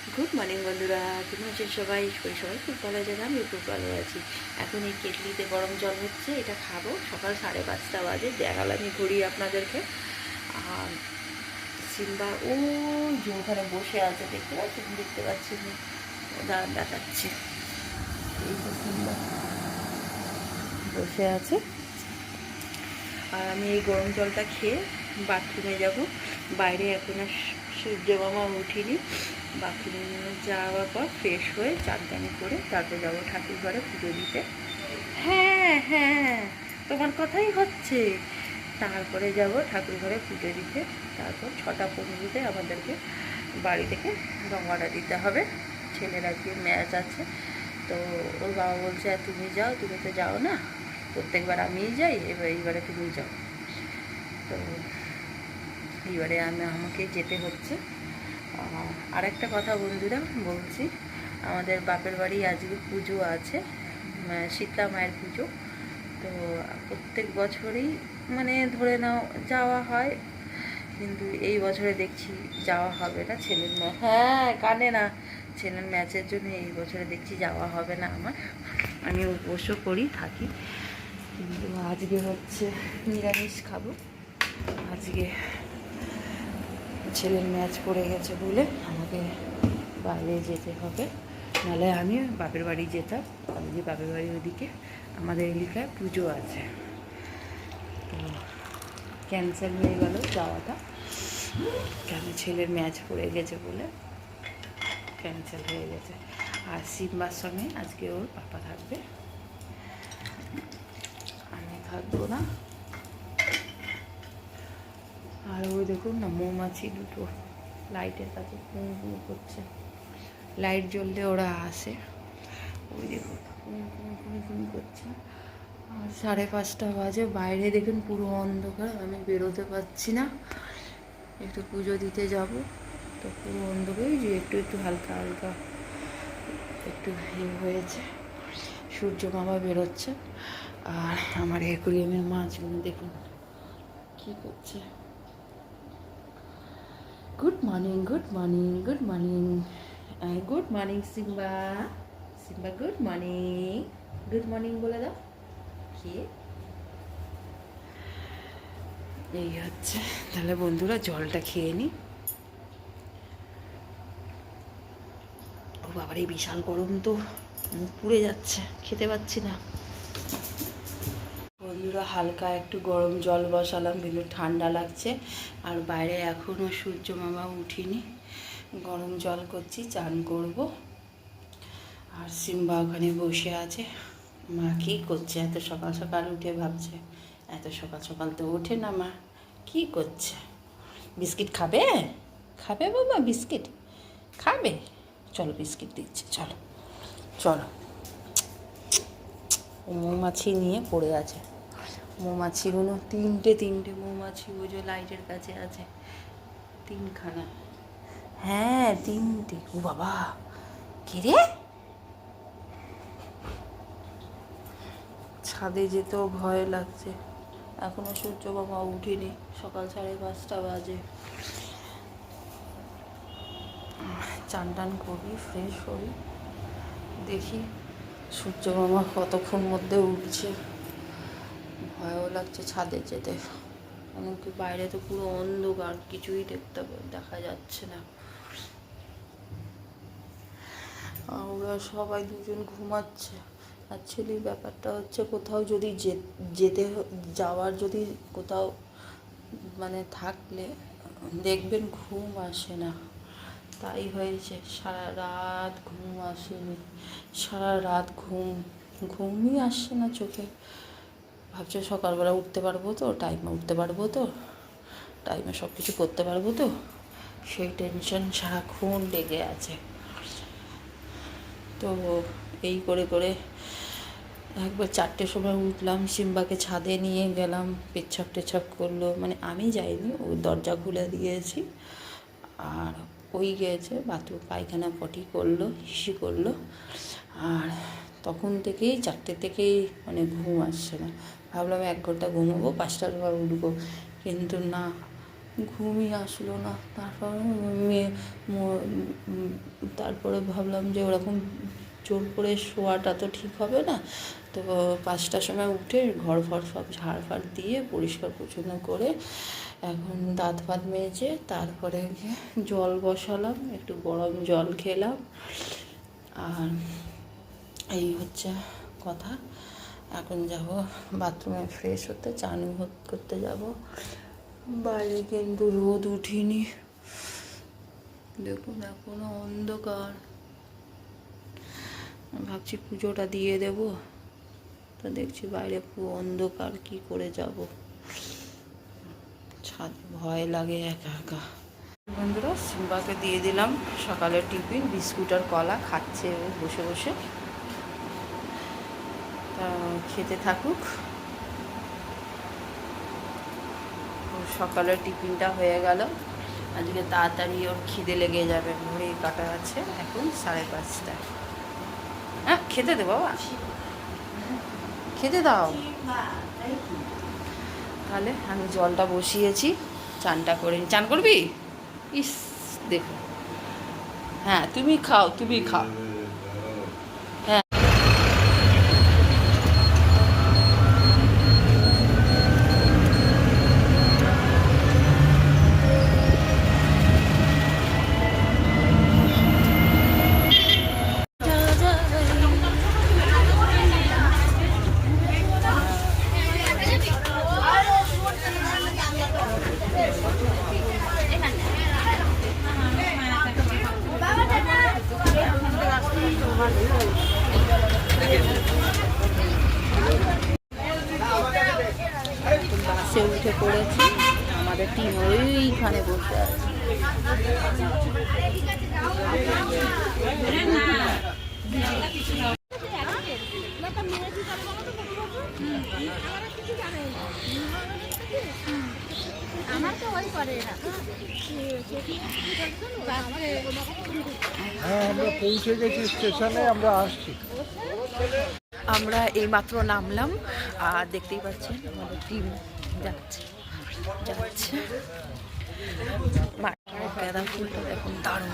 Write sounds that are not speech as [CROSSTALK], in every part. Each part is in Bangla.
গুড মর্নিং বন্ধুরা, কেমন আছেন সবাই? করি সবাই খুব ভালো জায়গা আমি খুব ভালো আছি। এখন এই কেটলিতে গরম জল হচ্ছে, এটা খাব। সকাল সাড়ে পাঁচটা বাজে দেখালাম আমি ঘুরি আপনাদেরকে। আর সিম্বা, ও যে ওখানে বসে আছে, দেখতে পাচ্ছেন? দেখতে পাচ্ছি দাঁড়ান দেখাচ্ছি এই যে সিম্বা বসে আছে। আর আমি এই গরম জলটা খেয়ে বাথরুমে যাব। বাইরে এখন আর সূর্য মামা উঠিনি। বাথরুমে যাওয়ার পর ফ্রেশ হয়ে চারদানি করে তারপর যাব ঠাকুর ঘরে পুজো দিতে। হ্যাঁ হ্যাঁ তোমার কথাই হচ্ছে। তারপরে যাব ঠাকুর ঘরে পুজো দিতে। তারপর ছটা পনেরোতে আমাদেরকে বাড়ি থেকে রঙাটা দিতে হবে। ছেলের আজকে ম্যাচ আছে। তো ওর বাবা বলছে, "আর তুমি যাও, তুমি তো যাও না। প্রত্যেকবার আমিই যাই, এবার এইবারে তুমি যাও। তো এইবারে আমি, আমাকে যেতে হচ্ছে। আহ, আর একটা কথা বন্ধুরা বলছি আমাদের বাপের বাড়ি আজকে পুজো আছে শীতলা মায়ের পুজো। তো প্রত্যেক বছরই মানে ধরে নাও যাওয়া হয় কিন্তু এই বছরে দেখছি যাওয়া হবে না ছেলের ম্যাচ হ্যাঁ কানে না। ছেলের ম্যাচের জন্য এই বছরে দেখছি যাওয়া হবে না আমার। আমি উপোসও করি থাকি। কিন্তু আজকে হচ্ছে নিরামিষ খাব। আজকে ছেলের ম্যাচ পড়ে গেছে বলে আমাকে বাইরে যেতে হবে। নাহলে আমি বাপের বাড়ি যেতাম আজকে বাপের বাড়ির ওদিকে আমাদের এলাকায় পুজো আছে। তো ক্যান্সেল হয়ে গেল যাওয়াটা। কেন ছেলের ম্যাচ পড়ে গেছে বলে ক্যান্সেল হয়ে গেছে। আর সিম্বার সঙ্গে আজকে ওর পাপা থাকবে। আমি থাকব না। আর ওই দেখুন না, মৌমাছি দুটো, লাইটের কাছে কুঁ করছে। লাইট জ্বললে ওরা আসে। ওই দেখুন কুঁ কুঁ করছে। আর সাড়ে পাঁচটা বাজে, বাইরে দেখুন পুরো অন্ধকার, আমি বেরোতে পারছি না। একটু পুজো দিতে যাব, তো পুরো অন্ধকার ওই যে একটু একটু হালকা হালকা একটু ইয়ে হয়েছে। সূর্য মামা বেরোচ্ছে। আর আমার অ্যাকুরিয়ামের মাছগুলো দেখুন, কী করছে। Good morning good morning good morning good morning Simba Simba good morning good morning বলে দাও। কি? এই হচ্ছে। তাহলে বন্ধুরা, জলটা খেয়ে নি। ও বাবার এই বিশাল গরম তো। মুখ পুড়ে যাচ্ছে। খেতে পাচ্ছি না। বন্ধুরা হালকা একটু গরম জল বসালাম, কিন্তু ঠান্ডা লাগছে। আর বাইরে এখনও সূর্য মামা উঠিনি। গরম জল করছি, চান করব। আর সিম্বা ওখানে বসে আছে। মা কী করছে? এত সকাল সকাল উঠে ভাবছে। এত সকাল সকাল তো ওঠে না মা। কী করছে? বিস্কিট খাবে? খাবে বাবা, বিস্কিট। খাবে। চলো বিস্কিট দিচ্ছে, চলো। চলো। মৌমাছি নিয়ে পড়ে আছে। মৌমাছিগুলো তিনটে তিনটে মৌমাছি ওই যে লাইটের কাছে আছে। তিনখানা। হ্যাঁ তিনটে। ও বাবা! রে? ছাদে যেতেও ভয় লাগছে। এখনও সূর্য বাবা উঠিনি। সকাল সাড়ে পাঁচটা বাজে। চান টান করি ফ্রেশ হই। দেখি সূর্য মামা কতক্ষণ মধ্যে উঠছে। ভয়ও লাগছে ছাদে যেতে। এমনকি বাইরে তো পুরো অন্ধকার, কিছুই দেখতে দেখা যাচ্ছে না। ওরা সবাই দুজন ঘুমাচ্ছে। অ্যাকচুয়ালি ব্যাপারটা হচ্ছে কোথাও যদি যেতে যাওয়ার যদি কোথাও মানে থাকলে, দেখবেন ঘুম আসে না। তাই হয়েছে, সারা রাত ঘুম আসেনি। সারা রাত ঘুম ঘুমই আসছে না চোখে। ভাবছে সকালবেলা উঠতে পারব তো টাইমে উঠতে পারব তো টাইমে সব কিছু করতে পারব তো। সেই টেনশন সারাক্ষণ লেগে আছে। তো এই করে করে একবার চারটের সময় উঠলাম, সিম্বাকে ছাদে নিয়ে গেলাম, পেচ্ছাপ টেছাপ করল। মানে আমি যাইনি, ও দরজা খুলে দিয়েছি। আর ওই গিয়েছে বাথরুম পায়খানা পটি করল, হিসি করল। আর তখন থেকেই, চারটে থেকেই মানে ঘুম আসছে না। ভাবলাম এক ঘণ্টা ঘুমোবো, পাঁচটার পর উঠবো। কিন্তু না, ঘুমই আসলো না। তারপর মেয়ে তারপরে ভাবলাম যে ওরকম জোর করে শোয়াটা তো ঠিক হবে না। তো পাঁচটার সময় উঠে ঘর ফর সব ঝাড় ফাড় দিয়ে পরিষ্কার পরিচ্ছন্ন করে এখন দাঁত ফাঁত মেজে তারপরে জল বসালাম, একটু গরম জল খেলাম। আর এই হচ্ছে কথা। এখন যাব বাথরুমে ফ্রেশ হতে চান করতে যাব। বাইরে কিন্তু রোদ উঠিনি। দেখুন, এখনও অন্ধকার। ভাবছি পুজোটা দিয়ে দেব। তো দেখছি বাইরে পুরো অন্ধকার, কি করে যাব? ছাদ ভয় লাগে একা একা। বন্ধুরা, সিম্বাকে দিয়ে দিলাম সকালের টিফিন, বিস্কুট আর কলা, খাচ্ছে বসে বসে। খেতে থাকুক। সকালের টিফিনটা হয়ে গেল। আজকে তাড়াতাড়ি ওর খিদে লেগে যাবে ঘড়ি কাটা আছে, এখন সাড়ে পাঁচটা হ্যাঁ খেতে দে বাবা। খেতে দাও। তাহলে আমি জলটা বসিয়েছি, চানটা করে চান করবি? ইস, দেখো। হ্যাঁ তুমি খাও তুমি খাও হ্যাঁ বাসে উঠে পড়েছি। আমাদের টিম ওইখানে বসে আছে। হ্যাঁ আমরা পৌঁছে গেছি স্টেশনে, আমরা আসছি। আমরা এইমাত্র নামলাম, আর দেখতেই পাচ্ছেন আমাদের টিম যাচ্ছে যাচ্ছে। গাঁদা ফুলটা দেখুন, দারুণ।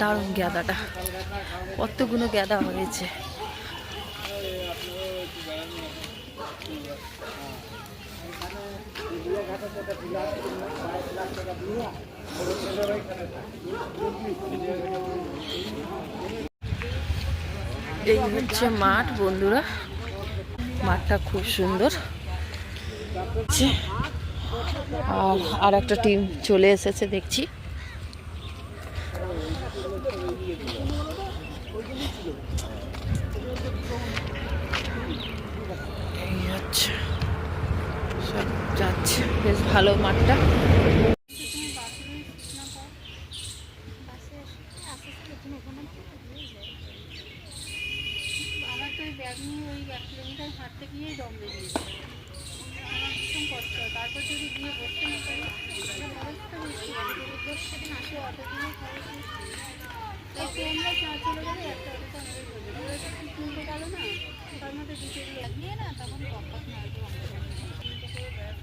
দারুণ গাঁদাটা। কতগুলো গাঁদা হয়েছে। এই হচ্ছে মাঠ বন্ধুরা। মাঠটা খুব সুন্দর। আর আর একটা টিম চলে এসেছে দেখছি এই হচ্ছে সব যাচ্ছে বেশ ভালো মাঠটা আমার তো ওই ব্যাগ নিয়ে ওই এক কিলোমিটার হাঁটতে গিয়েই দম বেরিয়েছে আমার ভীষণ কষ্ট হয় তারপর যদি গিয়ে বসতে না তখন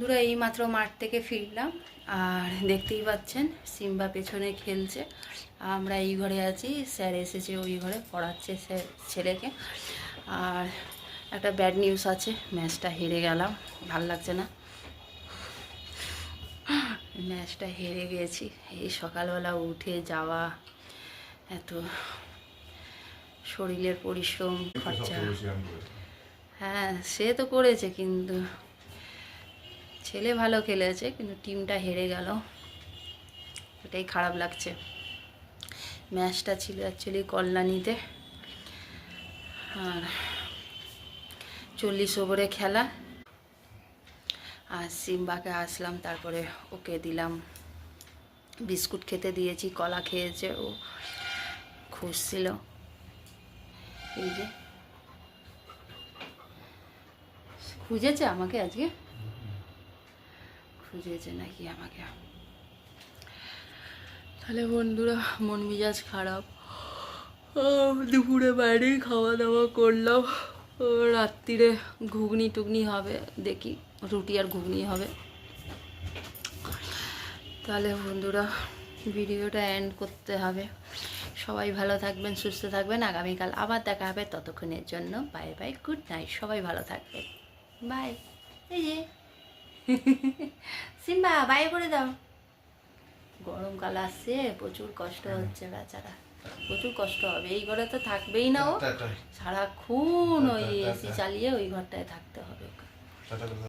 বন্ধুরা এই মাত্র মাঠ থেকে ফিরলাম আর দেখতেই পাচ্ছেন সিম্বা পেছনে খেলছে। আমরা এই ঘরে আছি স্যার এসেছে ওই ঘরে পড়াচ্ছে স্যার ছেলেকে। আর একটা ব্যাড নিউজ আছে ম্যাচটা হেরে গেলাম ভালো লাগছে না। ম্যাচটা হেরে গেছি এই সকালবেলা উঠে যাওয়া এত শরীরের পরিশ্রম খরচা। হ্যাঁ সে তো করেছে কিন্তু ছেলে ভালো খেলেছে, কিন্তু টিমটা হেরে গেল। এটাই খারাপ লাগছে। ম্যাচটা ছিল অ্যাকচুয়ালি কল্যাণীতে। আর চল্লিশ ওভারে খেলা। আর সিম্বাকে আসলাম, তারপরে ওকে দিলাম। বিস্কুট খেতে দিয়েছি, কলা খেয়েছে, ও খুঁজছিল এই যে। খুঁজেছে আমাকে আজকে? খুঁজেছে নাকি আমাকে। তাহলে বন্ধুরা, মন মেজাজ খারাপ। দুপুরে বাইরেই খাওয়া দাওয়া করলাম রাত্রিরে ঘুগনি টুগনি হবে, দেখি রুটি আর ঘুগনি হবে। তাহলে বন্ধুরা, ভিডিওটা এন্ড করতে হবে। সবাই ভালো থাকবেন, সুস্থ থাকবেন। আগামীকাল আবার দেখা হবে। ততক্ষণের জন্য বাই বাই গুড নাইট সবাই ভালো থাকবেন। বাই এই যে। [LAUGHS] সিম্বা বাই করে দাও। গরমকাল আসছে প্রচুর কষ্ট হচ্ছে বেচারা। প্রচুর কষ্ট হবে। এই ঘরে তো থাকবেই না ও। সারাক্ষণ ওই এসি চালিয়ে ওই ঘরটায় থাকতে হবে ওকে।